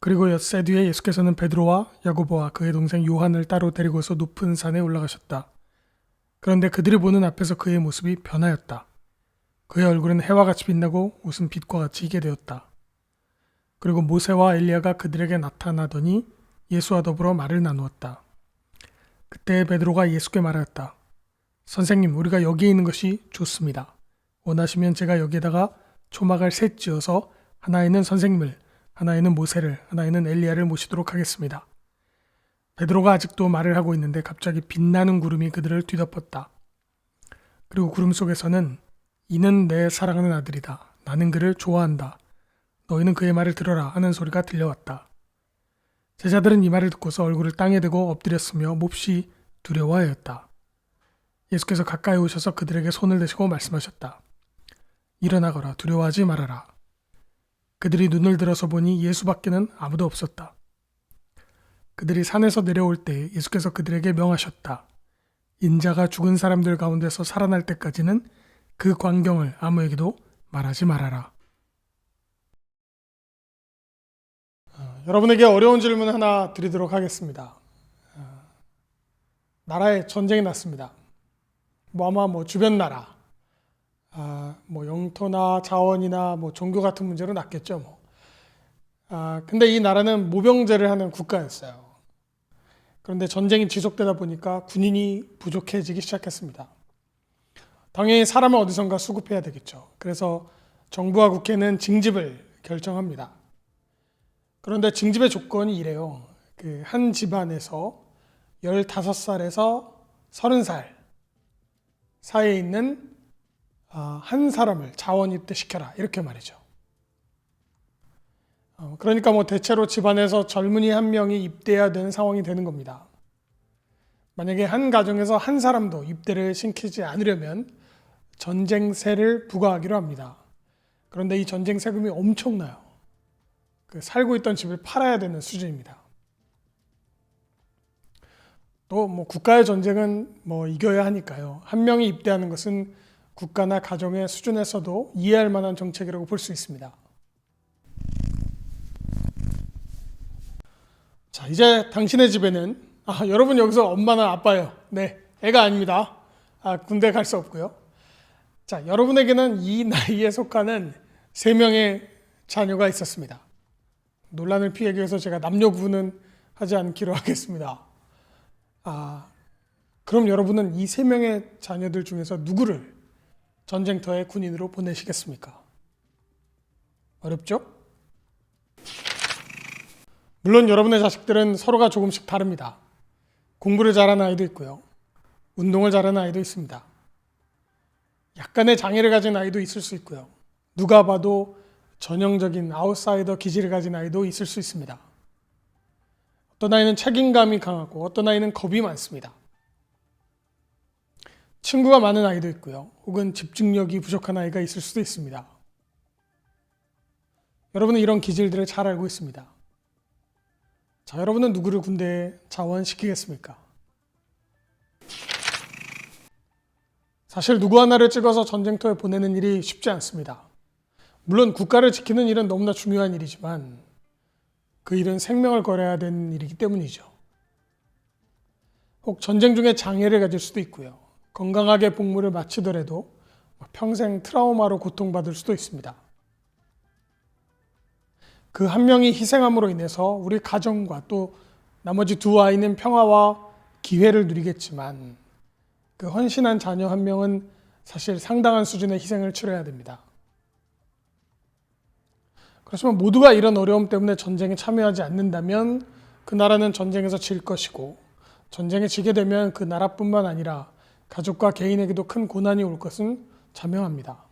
그리고 엿새 뒤에 예수께서는 베드로와 야고보와 그의 동생 요한을 따로 데리고서 높은 산에 올라가셨다. 그런데 그들이 보는 앞에서 그의 모습이 변하였다. 그의 얼굴은 해와 같이 빛나고 옷은 빛과 같이 희게 되었다. 그리고 모세와 엘리야가 그들에게 나타나더니 예수와 더불어 말을 나누었다. 그때 베드로가 예수께 말하였다. 선생님, 우리가 여기에 있는 것이 좋습니다. 원하시면 제가 여기에다가 초막을 셋 지어서 하나에는 선생님을, 하나에는 모세를, 하나에는 엘리야를 모시도록 하겠습니다. 베드로가 아직도 말을 하고 있는데 갑자기 빛나는 구름이 그들을 뒤덮었다. 그리고 구름 속에서는 이는 내 사랑하는 아들이다. 나는 그를 좋아한다. 너희는 그의 말을 들어라 하는 소리가 들려왔다. 제자들은 이 말을 듣고서 얼굴을 땅에 대고 엎드렸으며 몹시 두려워하였다. 예수께서 가까이 오셔서 그들에게 손을 대시고 말씀하셨다. 일어나거라 두려워하지 말아라. 그들이 눈을 들어서 보니 예수밖에는 아무도 없었다. 그들이 산에서 내려올 때 예수께서 그들에게 명하셨다. 인자가 죽은 사람들 가운데서 살아날 때까지는 그 광경을 아무에게도 말하지 말아라. 어, 여러분에게 어려운 질문 하나 드리도록 하겠습니다. 어, 나라에 전쟁이 났습니다. 뭐 아마 뭐 주변 나라, 아, 뭐 영토나 자원이나 뭐 종교 같은 문제로 났겠죠. 뭐. 아, 근데 이 나라는 모병제를 하는 국가였어요. 그런데 전쟁이 지속되다 보니까 군인이 부족해지기 시작했습니다. 당연히 사람을 어디선가 수급해야 되겠죠. 그래서 정부와 국회는 징집을 결정합니다. 그런데 징집의 조건이 이래요. 그 한 집안에서 15살에서 30살 사이에 있는 아, 한 사람을 자원 입대시켜라. 이렇게 말이죠. 어, 그러니까 뭐 대체로 집안에서 젊은이 한 명이 입대해야 되는 상황이 되는 겁니다. 만약에 한 가정에서 한 사람도 입대를 시키지 않으려면 전쟁세를 부과하기로 합니다. 그런데 이 전쟁 세금이 엄청나요. 그 살고 있던 집을 팔아야 되는 수준입니다. 또 뭐 국가의 전쟁은 뭐 이겨야 하니까요. 한 명이 입대하는 것은 국가나 가정의 수준에서도 이해할 만한 정책이라고 볼 수 있습니다. 자, 이제 당신의 집에는 아, 여러분 여기서 엄마나 아빠요. 네, 애가 아닙니다. 아, 군대 갈 수 없고요. 자, 여러분에게는 이 나이에 속하는 세 명의 자녀가 있었습니다. 논란을 피하기 위해서 제가 남녀 구분은 하지 않기로 하겠습니다. 아, 그럼 여러분은 이 세 명의 자녀들 중에서 누구를 전쟁터에 군인으로 보내시겠습니까? 어렵죠? 물론 여러분의 자식들은 서로가 조금씩 다릅니다. 공부를 잘하는 아이도 있고요. 운동을 잘하는 아이도 있습니다. 약간의 장애를 가진 아이도 있을 수 있고요. 누가 봐도 전형적인 아웃사이더 기질을 가진 아이도 있을 수 있습니다. 어떤 아이는 책임감이 강하고 어떤 아이는 겁이 많습니다. 친구가 많은 아이도 있고요. 혹은 집중력이 부족한 아이가 있을 수도 있습니다. 여러분은 이런 기질들을 잘 알고 있습니다. 자, 여러분은 누구를 군대에 자원시키겠습니까? 사실 누구 하나를 찍어서 전쟁터에 보내는 일이 쉽지 않습니다. 물론 국가를 지키는 일은 너무나 중요한 일이지만 그 일은 생명을 걸어야 되는 일이기 때문이죠. 혹 전쟁 중에 장애를 가질 수도 있고요. 건강하게 복무를 마치더라도 평생 트라우마로 고통받을 수도 있습니다. 그 한 명이 희생함으로 인해서 우리 가정과 또 나머지 두 아이는 평화와 기회를 누리겠지만 그 헌신한 자녀 한 명은 사실 상당한 수준의 희생을 치러야 됩니다. 그렇지만 모두가 이런 어려움 때문에 전쟁에 참여하지 않는다면 그 나라는 전쟁에서 질 것이고 전쟁에 지게 되면 그 나라뿐만 아니라 가족과 개인에게도 큰 고난이 올 것은 자명합니다.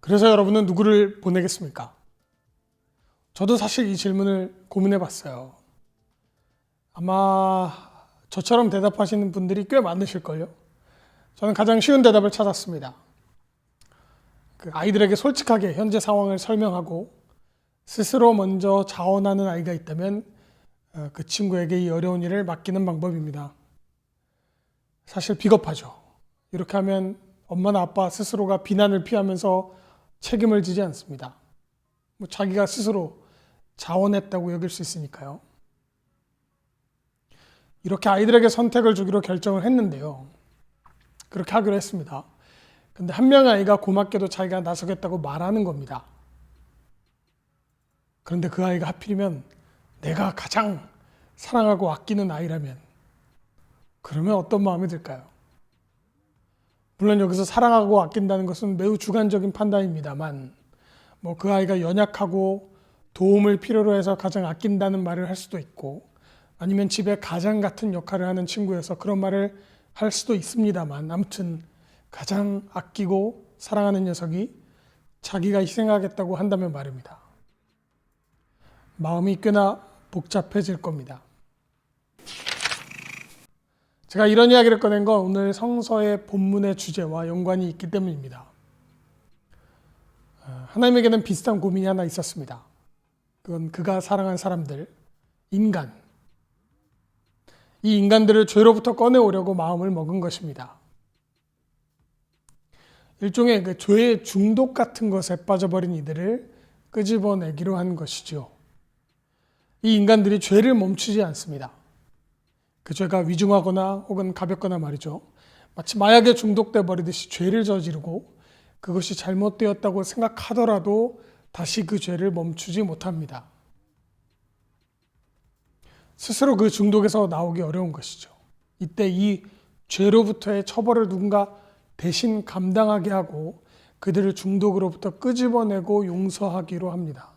그래서 여러분은 누구를 보내겠습니까? 저도 사실 이 질문을 고민해 봤어요. 아마 저처럼 대답하시는 분들이 꽤 많으실걸요? 저는 가장 쉬운 대답을 찾았습니다. 그 아이들에게 솔직하게 현재 상황을 설명하고 스스로 먼저 자원하는 아이가 있다면 어, 그 친구에게 이 어려운 일을 맡기는 방법입니다. 사실 비겁하죠. 이렇게 하면 엄마나 아빠 스스로가 비난을 피하면서 책임을 지지 않습니다. 뭐 자기가 스스로 자원했다고 여길 수 있으니까요. 이렇게 아이들에게 선택을 주기로 결정을 했는데요. 그렇게 하기로 했습니다. 근데 한 명의 아이가 고맙게도 자기가 나서겠다고 말하는 겁니다. 그런데 그 아이가 하필이면 내가 가장 사랑하고 아끼는 아이라면 그러면 어떤 마음이 들까요? 물론 여기서 사랑하고 아낀다는 것은 매우 주관적인 판단입니다만 뭐 그 아이가 연약하고 도움을 필요로 해서 가장 아낀다는 말을 할 수도 있고 아니면 집에 가장 같은 역할을 하는 친구여서 그런 말을 할 수도 있습니다만 아무튼 가장 아끼고 사랑하는 녀석이 자기가 희생하겠다고 한다면 말입니다. 마음이 꽤나 복잡해질 겁니다. 제가 이런 이야기를 꺼낸 건 오늘 성서의 본문의 주제와 연관이 있기 때문입니다. 어, 하나님에게는 비슷한 고민이 하나 있었습니다. 그건 그가 사랑한 사람들, 인간. 이 인간들을 죄로부터 꺼내오려고 마음을 먹은 것입니다. 일종의 그 죄의 중독 같은 것에 빠져버린 이들을 끄집어내기로 한 것이죠. 이 인간들이 죄를 멈추지 않습니다. 그 죄가 위중하거나 혹은 가볍거나 말이죠. 마치 마약에 중독돼 버리듯이 죄를 저지르고 그것이 잘못되었다고 생각하더라도 다시 그 죄를 멈추지 못합니다. 스스로 그 중독에서 나오기 어려운 것이죠. 이때 이 죄로부터의 처벌을 누군가 대신 감당하게 하고 그들을 중독으로부터 끄집어내고 용서하기로 합니다.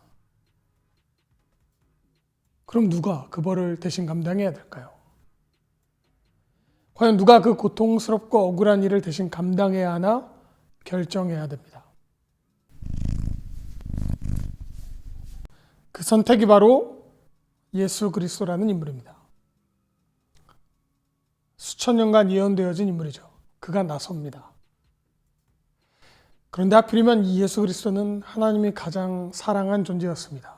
그럼 누가 그 벌을 대신 감당해야 될까요? 과연 누가 그 고통스럽고 억울한 일을 대신 감당해야 하나 결정해야 됩니다. 그 선택이 바로 예수 그리스도라는 인물입니다. 수천 년간 예언되어진 인물이죠. 그가 나섭니다. 그런데 하필이면 이 예수 그리스도는 하나님이 가장 사랑한 존재였습니다.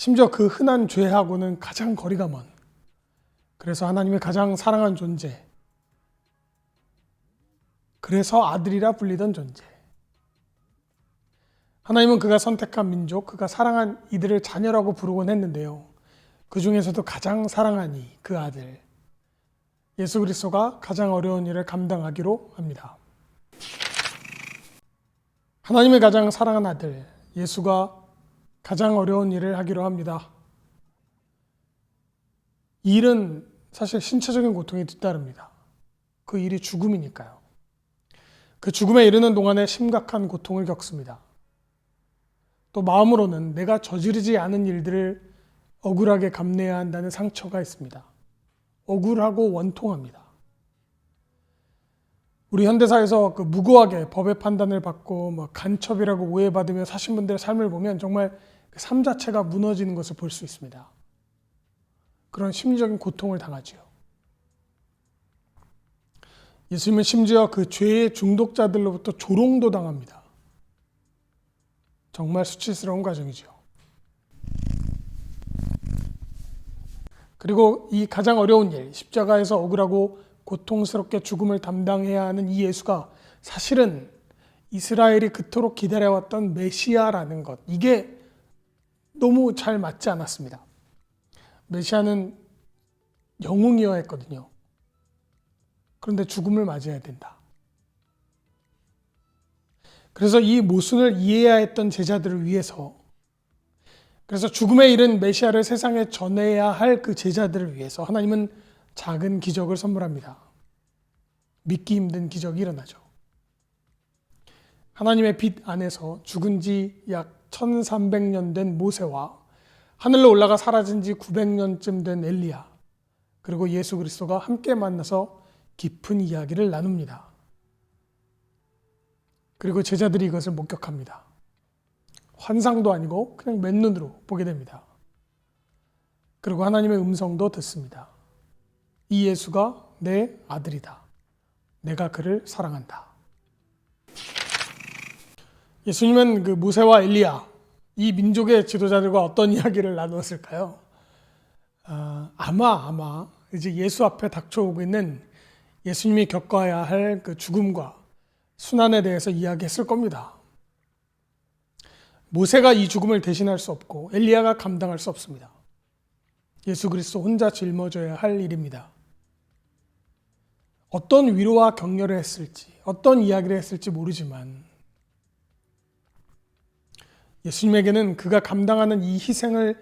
심지어 그 흔한 죄하고는 가장 거리가 먼, 그래서 하나님의 가장 사랑한 존재, 그래서 아들이라 불리던 존재. 하나님은 그가 선택한 민족, 그가 사랑한 이들을 자녀라고 부르곤 했는데요. 그 중에서도 가장 사랑한 이, 그 아들. 예수 그리스도가 가장 어려운 일을 감당하기로 합니다. 하나님의 가장 사랑한 아들, 예수가 가장 어려운 일을 하기로 합니다. 이 일은 사실 신체적인 고통이 뒤따릅니다. 그 일이 죽음이니까요. 그 죽음에 이르는 동안에 심각한 고통을 겪습니다. 또 마음으로는 내가 저지르지 않은 일들을 억울하게 감내해야 한다는 상처가 있습니다. 억울하고 원통합니다. 우리 현대사에서 그 무고하게 법의 판단을 받고 뭐 간첩이라고 오해받으며 사신 분들의 삶을 보면 정말 그 삶 자체가 무너지는 것을 볼 수 있습니다. 그런 심리적인 고통을 당하지요. 예수님은 심지어 그 죄의 중독자들로부터 조롱도 당합니다. 정말 수치스러운 과정이죠. 그리고 이 가장 어려운 일, 십자가에서 억울하고 고통스럽게 죽음을 담당해야 하는 이 예수가 사실은 이스라엘이 그토록 기다려왔던 메시아라는 것, 이게 너무 잘 맞지 않았습니다. 메시아는 영웅이어야 했거든요. 그런데 죽음을 맞이해야 된다. 그래서 이 모순을 이해해야 했던 제자들을 위해서 그래서 죽음에 이른 메시아를 세상에 전해야 할 그 제자들을 위해서 하나님은 작은 기적을 선물합니다. 믿기 힘든 기적이 일어나죠. 하나님의 빛 안에서 죽은 지 약 1300년 된 모세와 하늘로 올라가 사라진 지 900년쯤 된 엘리야 그리고 예수 그리스도가 함께 만나서 깊은 이야기를 나눕니다. 그리고 제자들이 이것을 목격합니다. 환상도 아니고 그냥 맨눈으로 보게 됩니다. 그리고 하나님의 음성도 듣습니다. 이 예수가 내 아들이다. 내가 그를 사랑한다. 예수님은 그 모세와 엘리야 이 민족의 지도자들과 어떤 이야기를 나누었을까요? 아, 아마 아마 이제 예수 앞에 닥쳐오고 있는 예수님이 겪어야 할 그 죽음과 순환에 대해서 이야기했을 겁니다. 모세가 이 죽음을 대신할 수 없고 엘리야가 감당할 수 없습니다. 예수 그리스도 혼자 짊어져야 할 일입니다. 어떤 위로와 격려를 했을지, 어떤 이야기를 했을지 모르지만 예수님에게는 그가 감당하는 이 희생을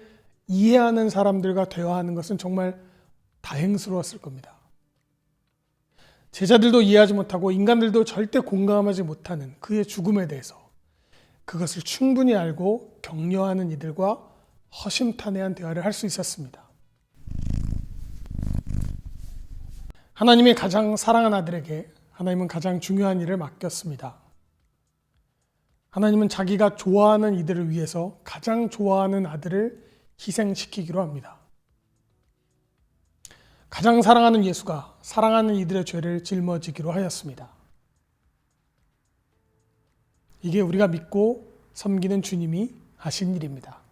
이해하는 사람들과 대화하는 것은 정말 다행스러웠을 겁니다. 제자들도 이해하지 못하고 인간들도 절대 공감하지 못하는 그의 죽음에 대해서 그것을 충분히 알고 격려하는 이들과 허심탄회한 대화를 할 수 있었습니다. 하나님의 가장 사랑한 아들에게 하나님은 가장 중요한 일을 맡겼습니다. 하나님은 자기가 좋아하는 이들을 위해서 가장 좋아하는 아들을 희생시키기로 합니다. 가장 사랑하는 예수가 사랑하는 이들의 죄를 짊어지기로 하였습니다. 이게 우리가 믿고 섬기는 주님이 하신 일입니다.